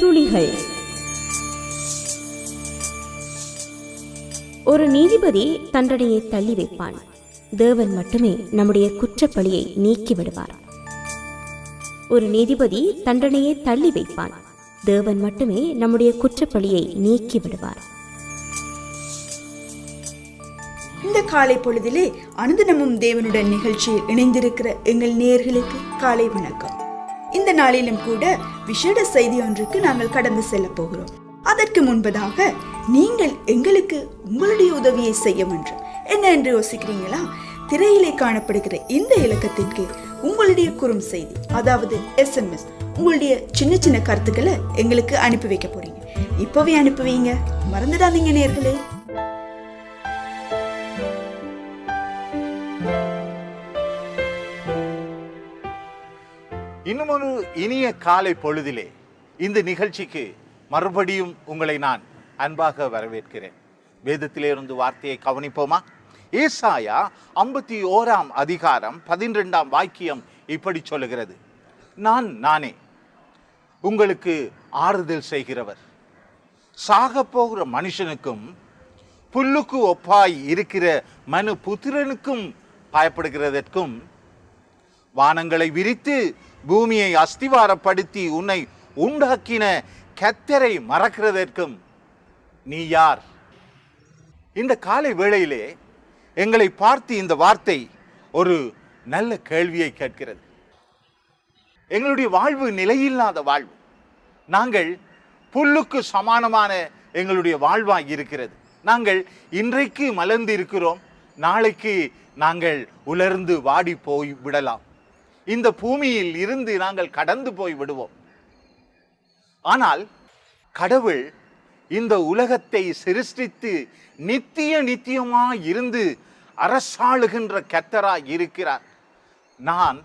துளிகள். ஒரு நீதிபதி தண்டனையை தள்ளி வைப்பான். தேவன் மட்டுமே நம்முடைய குற்றப்பழியை நீக்கி விடுவார். ஒரு நீதிபதி தண்டனையை தள்ளி வைப்பான். தேவன் மட்டுமே நம்முடைய குற்றப்பழியை நீக்கி விடுவார். இந்த காலை பொழுதிலே அனுதினமும் தேவனுடன் நிகழ்ச்சியில் இணைந்திருக்கிற எங்கள் நேர்களுக்கு காலை வணக்கம். இந்த நாளிலும் கூட விசேட செய்தி ஒன்றுக்கு நாங்கள் கடந்து செல்ல போகிறோம். அதற்கு முன்பதாக நீங்கள் எங்களுக்கு உங்களுடைய உதவியை செய்ய வேண்டும் என்ன என்று யோசிக்கிறீங்களா? திரையிலே காணப்படுகிற இந்த இலக்கத்திற்கு உங்களுடைய குறும் செய்தி அதாவது எஸ்எம்எஸ் உங்களுடைய சின்ன சின்ன கருத்துக்களை எங்களுக்கு அனுப்பி வைக்க போறீங்க. இப்பவே அனுப்புவீங்க. மறந்துடாதீங்க நேர்களே. ஒரு இனிய காலை பொழுதிலே இந்த நிகழ்ச்சிக்கு மறுபடியும் உங்களை நான் அன்பாக வரவேற்கிறேன். வேதத்திலிருந்து வார்த்தையை கவனிப்போமா? ஏசாயா ஐம்பத்தி ஓராம் அதிகாரம் பதினெண்டாம் வாக்கியம் இப்படி சொல்லுகிறது. நான் நானே உங்களுக்கு ஆறுதல் செய்கிறவர். சாக போகிற மனுஷனுக்கும் புல்லுக்கு ஒப்பாய் இருக்கிற மனு புத்திரனுக்கும் பயப்படுகிறதற்கும் வானங்களை விரித்து பூமியை அஸ்திவாரப்படுத்தி உன்னை உண்டாக்கின கத்தரை மறக்கிறதற்கும் நீ யார்? இந்த காலை வேளையிலே எங்களை பார்த்து இந்த வார்த்தை ஒரு நல்ல கேள்வியை கேட்கிறது. எங்களுடைய வாழ்வு நிலையில்லாத வாழ்வு. நாங்கள் புல்லுக்கு சமானமான எங்களுடைய வாழ்வாக இருக்கிறது. நாங்கள் இன்றைக்கு மலர்ந்து இருக்கிறோம் நாளைக்கு நாங்கள் உலர்ந்து வாடி போய் விடலாம். இந்த பூமியில் இருந்து நாங்கள் கடந்து போய் விடுவோம். ஆனால் கடவுள் இந்த உலகத்தை சிருஷ்டித்து நித்திய நித்தியமாக இருந்து அரசாளுகின்ற கத்தராய் இருக்கிறார். நான்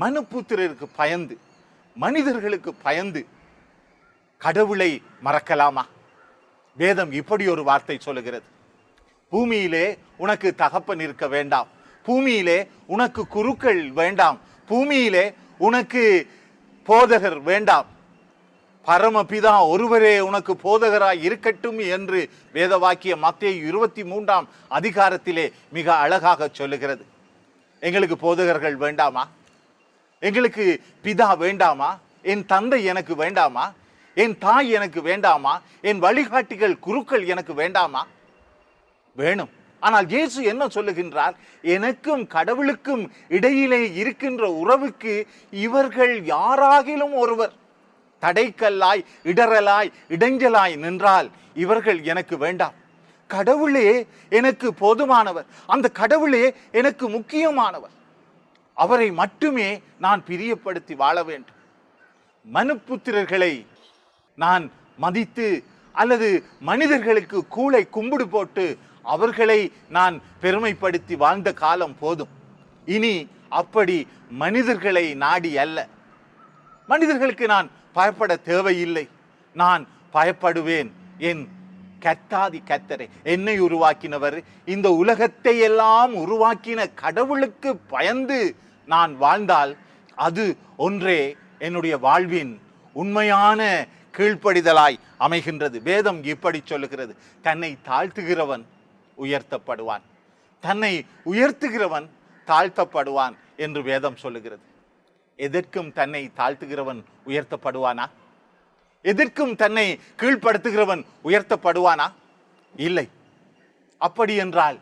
மனுபுத்திரருக்கு பயந்து மனிதர்களுக்கு பயந்து கடவுளை மறக்கலாமா? வேதம் இப்படி ஒரு வார்த்தை சொல்லுகிறது. பூமியிலே உனக்கு தகப்பன் இருக்க வேண்டாம். பூமியிலே உனக்கு குருக்கள் வேண்டாம். பூமியிலே உனக்கு போதகர் வேண்டாம். பரமபிதா ஒருவரே உனக்கு போதகராய் இருக்கட்டும் என்று வேதவாக்கிய மத்திய இருபத்தி மூன்றாம் அதிகாரத்திலே மிக அழகாக சொல்லுகிறது. எங்களுக்கு போதகர்கள் வேண்டாமா? எங்களுக்கு பிதா வேண்டாமா? என் தந்தை எனக்கு வேண்டாமா? என் தாய் எனக்கு வேண்டாமா? என் வழிகாட்டிகள் குருக்கள் எனக்கு வேண்டாமா? வேணும். ஆனால் இயேசு என்ன சொல்லுகின்றார்? எனக்கும் கடவுளுக்கும் இடையிலே இருக்கின்ற உறவுக்கு இவர்கள் யாராகிலும் ஒருவர். தடைக்கல்லாய் இடரலாய் இடைஞ்சலாய் நின்றால் இவர்கள் எனக்கு வேண்டாம். கடவுளே எனக்கு போதுமானவர். அந்த கடவுளே எனக்கு முக்கியமானவர். அவரை மட்டுமே நான் பிரியப்படுத்தி வாழ வேண்டும். மனுப்புத்திரர்களை நான் மதித்து அல்லது மனிதர்களுக்கு கூளை கும்பிடு போட்டு அவர்களை நான் பெருமைப்படுத்தி வாழ்ந்த காலம் போதும். இனி அப்படி மனிதர்களை நாடி அல்ல. மனிதர்களுக்கு நான் பயப்பட தேவையில்லை. நான் பயப்படுவேன். என் கத்தாதி கத்தரை என்னை உருவாக்கினவர். இந்த உலகத்தை எல்லாம் உருவாக்கின கடவுளுக்கு பயந்து நான் வாழ்ந்தால் அது ஒன்றே என்னுடைய வாழ்வின் உண்மையான கீழ்ப்படிதலாய் அமைகின்றது. வேதம் இப்படி சொல்லுகிறது. தன்னை தாழ்த்துகிறவன் உயர்த்தப்படுவான். தன்னை உயர்த்துகிறவன் தாழ்த்தப்படுவான் என்று வேதம் சொல்லுகிறது. எதற்கும் தன்னை தாழ்த்துகிறவன் உயர்த்தப்படுவானா? எதற்கும் தன்னை கீழ்ப்படுத்துகிறவன் உயர்த்தப்படுவானா? இல்லை. அப்படி என்றால்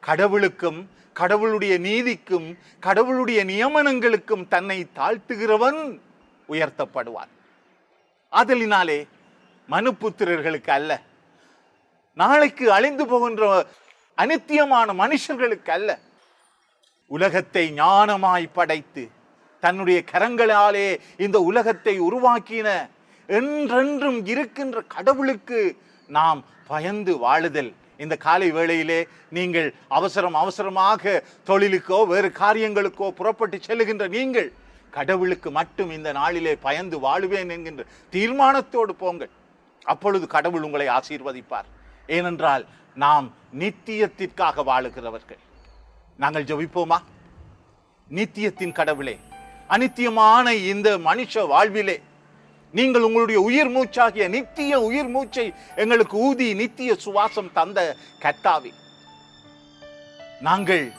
கடவுளுக்கும் கடவுளுடைய நீதிக்கும் கடவுளுடைய நியமனங்களுக்கும் தன்னை தாழ்த்துகிறவன் உயர்த்தப்படுவான். அதலினாலே மனுப்புத்திரர்களுக்கு அல்ல. நாளைக்கு அழிந்து போகின்ற அனித்தியமான மனுஷர்களுக்கு அல்ல. உலகத்தை ஞானமாய் படைத்து தன்னுடைய கரங்களாலே இந்த உலகத்தை உருவாக்கின என்றென்றும் இருக்கின்ற கடவுளுக்கு நாம் பயந்து வாழுதல். இந்த காலை வேளையிலே நீங்கள் அவசரம் அவசரமாக தொழிலுக்கோ வேறு காரியங்களுக்கோ புறப்பட்டு செல்லுகின்ற நீங்கள் கடவுளுக்கு மட்டும் இந்த நாளிலே பயந்து வாழுவேன் என்கின்ற தீர்மானத்தோடு போங்கள். அப்பொழுது கடவுள் உங்களை ஆசீர்வதிப்பார். ஏனென்றால் நாம் நித்தியத்திற்காக வாழுகிறவர்கள். நாங்கள் ஜபிப்போமா? நித்தியத்தின் கடவுளே அனித்தியமான இந்த மனுஷ வாழ்விலே நீங்கள் உங்களுடைய உயிர் மூச்சாகிய நித்திய உயிர் மூச்சை எங்களுக்கு ஊதி நித்திய சுவாசம் தந்த கத்தாவி நாங்கள்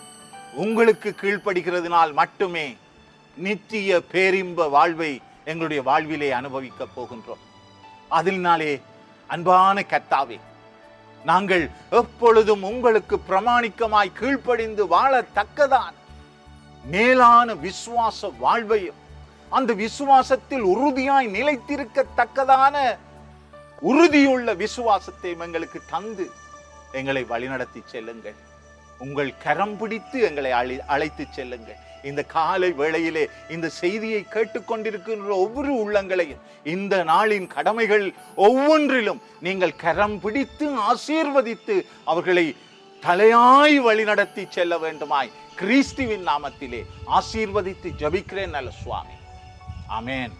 உங்களுக்கு கீழ்ப்படுகிறதுனால் மட்டுமே நித்திய பேரின்ப வாழ்வை எங்களுடைய வாழ்விலே அனுபவிக்க போகின்றோம். அதனாலே அன்பான கத்தாவே நாங்கள் எப்பொழுதும் உங்களுக்கு பிரமாணிக்கமாய் கீழ்ப்படிந்து வாழத்தக்கதான். மேலான விசுவாச வாழ்வையும் அந்த விசுவாசத்தில் உறுதியாய் நிலைத்திருக்கத்தக்கதான உறுதியுள்ள விசுவாசத்தை எங்களுக்கு தந்து எங்களை வழிநடத்தி செல்லுங்கள். உங்கள் கரம் பிடித்து எங்களை அழை அழைத்து செல்லுங்கள். இந்த காலை வேளையிலே இந்த செய்தியை கேட்டுக்கொண்டிருக்கின்ற ஒவ்வொரு உள்ளங்களையும் இந்த நாளின் கடமைகள் ஒவ்வொன்றிலும் நீங்கள் கரம் பிடித்து ஆசீர்வதித்து அவர்களை தலையாய் வழிநடத்தி செல்ல வேண்டுமாய் கிறிஸ்துவின் நாமத்திலே ஆசீர்வதித்து ஜபிக்கிறேன் நல்ல சுவாமி. அமேன்